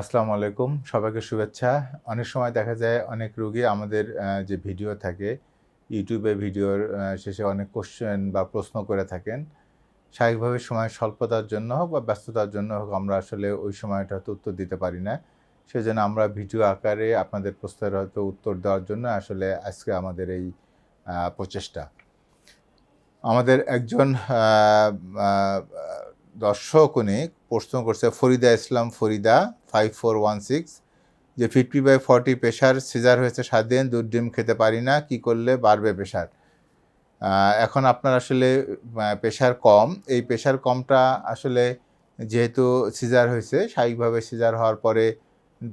আসসালামু আলাইকুম, সবাইকে শুভেচ্ছা। অনেক সময় দেখা যায় অনেক রোগী আমাদের যে ভিডিও থাকে, ইউটিউবে ভিডিওর শেষে অনেক কোশ্চেন বা প্রশ্ন করে থাকেন। স্বাভাবিকভাবে সময় স্বল্পতার জন্য হোক বা ব্যস্ততার জন্য হোক, আমরা আসলে ওই সময়টা হয়তো উত্তর দিতে পারি না। সেজন্য আমরা ভিডিও আকারে আপনাদের প্রশ্নের হয়তো উত্তর দেওয়ার জন্য আসলে আজকে আমাদের এই প্রচেষ্টা। আমাদের একজন দর্শক উনি প্রশ্ন করছে, Farida Islam, Farida five four one six যে fifty by forty pressure caesar হয়েছে সাত দিন, দুধ ডিম খেতে পারি না, কি করলে বাড়বে প্রেশার এখন আপনার আসলে প্রেশার কম। এই প্রেশার কমটা আসলে যেহেতু সিজার হয়েছে স্বাভাবিকভাবে সিজার হওয়ার পরে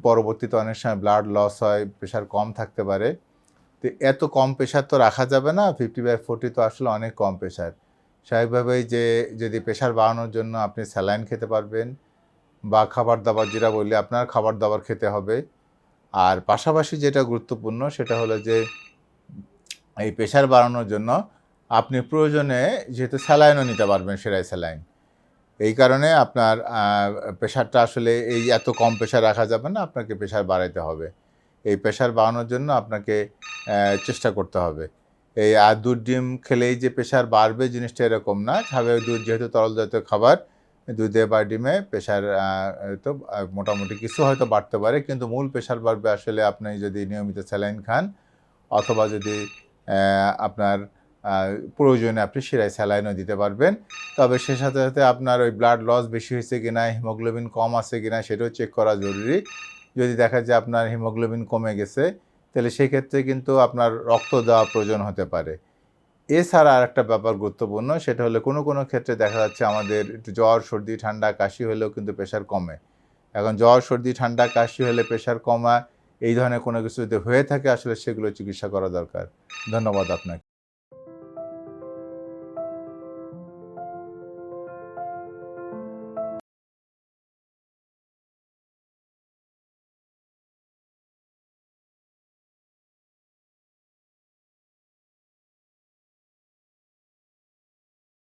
পরবর্তীতে অনেক সময় ব্লাড লস হয় প্রেশার কম থাকতে পারে। তো এত কম প্রেশার তো রাখা যাবে না ফিফটি বাই ফোর্টি তো আসলে অনেক কম প্রেশার স্বাভাবিকভাবেই যে যদি প্রেশার বাড়ানোর জন্য আপনি স্যালাইন খেতে পারবেন বা খাবার দাবার যেটা বললে আপনার খাবার দাবার খেতে হবে। আর পাশাপাশি যেটা গুরুত্বপূর্ণ সেটা হলো যে এই প্রেশার বাড়ানোর জন্য আপনি প্রয়োজনে যেহেতু স্যালাইনও নিতে পারবেন সেরাই স্যালাইন। এই কারণে আপনার প্রেশারটা আসলে এই এত কম প্রেশার রাখা যাবে না, আপনাকে প্রেশার বাড়াইতে হবে। এই প্রেশার বাড়ানোর জন্য আপনাকে চেষ্টা করতে হবে। এই আর দুধ ডিম খেলেই যে প্রেশার বাড়বে জিনিসটা এরকম না। স্বাভাবিক দুধ যেহেতু তরল জাতীয় খাবার, দুধে বা ডিমে প্রেশার তো মোটামুটি কিছু হয়তো বাড়তে পারে, কিন্তু মূল প্রেশার বাড়বে আসলে আপনি যদি নিয়মিত স্যালাইন খান অথবা যদি আপনার প্রয়োজনে আপনি শিরায় স্যালাইনও দিতে পারবেন। তবে সে সাথে সাথে আপনার ওই ব্লাড লস বেশি হয়েছে কিনা হিমোগ্লোবিন কম আছে কিনা সেটাও চেক করা জরুরি। যদি দেখা যায় আপনার হিমোগ্লোবিন কমে গেছে তাহলে সেক্ষেত্রে কিন্তু আপনার রক্ত দেওয়া প্রয়োজন হতে পারে। এছাড়া আর একটা ব্যাপার গুরুত্বপূর্ণ, সেটা হলো কোনো কোনো ক্ষেত্রে দেখা যাচ্ছে আমাদের একটু জ্বর, সর্দি, ঠান্ডা, কাশি হলেও কিন্তু প্রেশার কমে। এখন জ্বর, সর্দি, ঠান্ডা, কাশি হলে প্রেশার কমা এই ধরনের কোনো কিছু যদি হয়ে থাকে, আসলে সেগুলো চিকিৎসা করা দরকার। ধন্যবাদ আপনাকে।